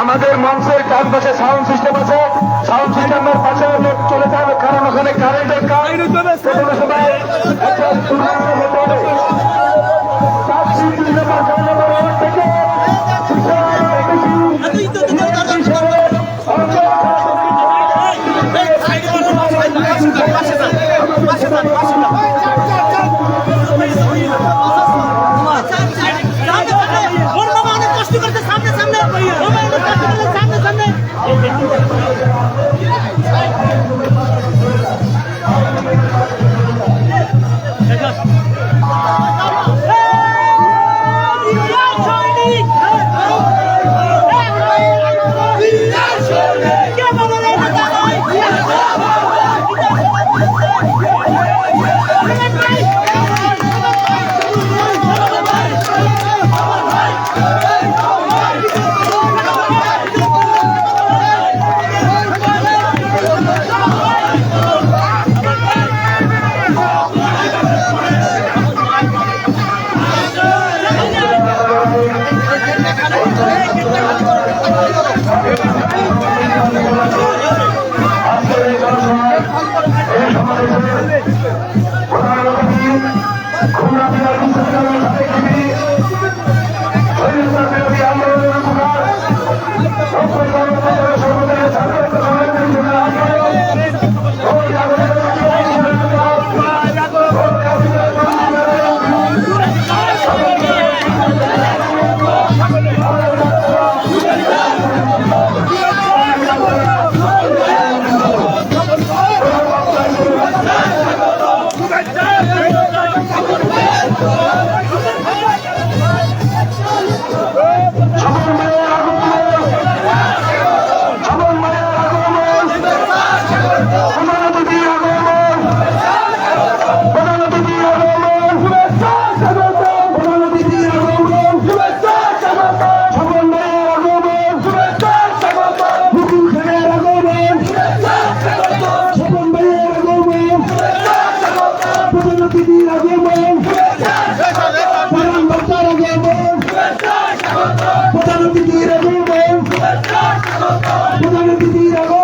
আমাদের মঞ্চের ডান পাশে সাউন্ড সিস্টেম আছে সাউন্ড সিস্টেমের পাশে লোক চলে যাবে, কারণ ওখানে কারেন্টের কাজ সেখানে সবাই একটা দুর্ঘটনা হতে পারে। চার, প্রধান অতিথির প্রধান অতিথির আগমন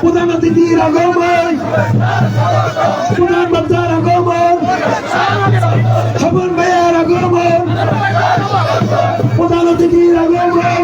প্রধান অতিথির আগমন প্রধান বক্তার আগমন খবর ভাইয়ার আগমন প্রধান অতিথির আগমন।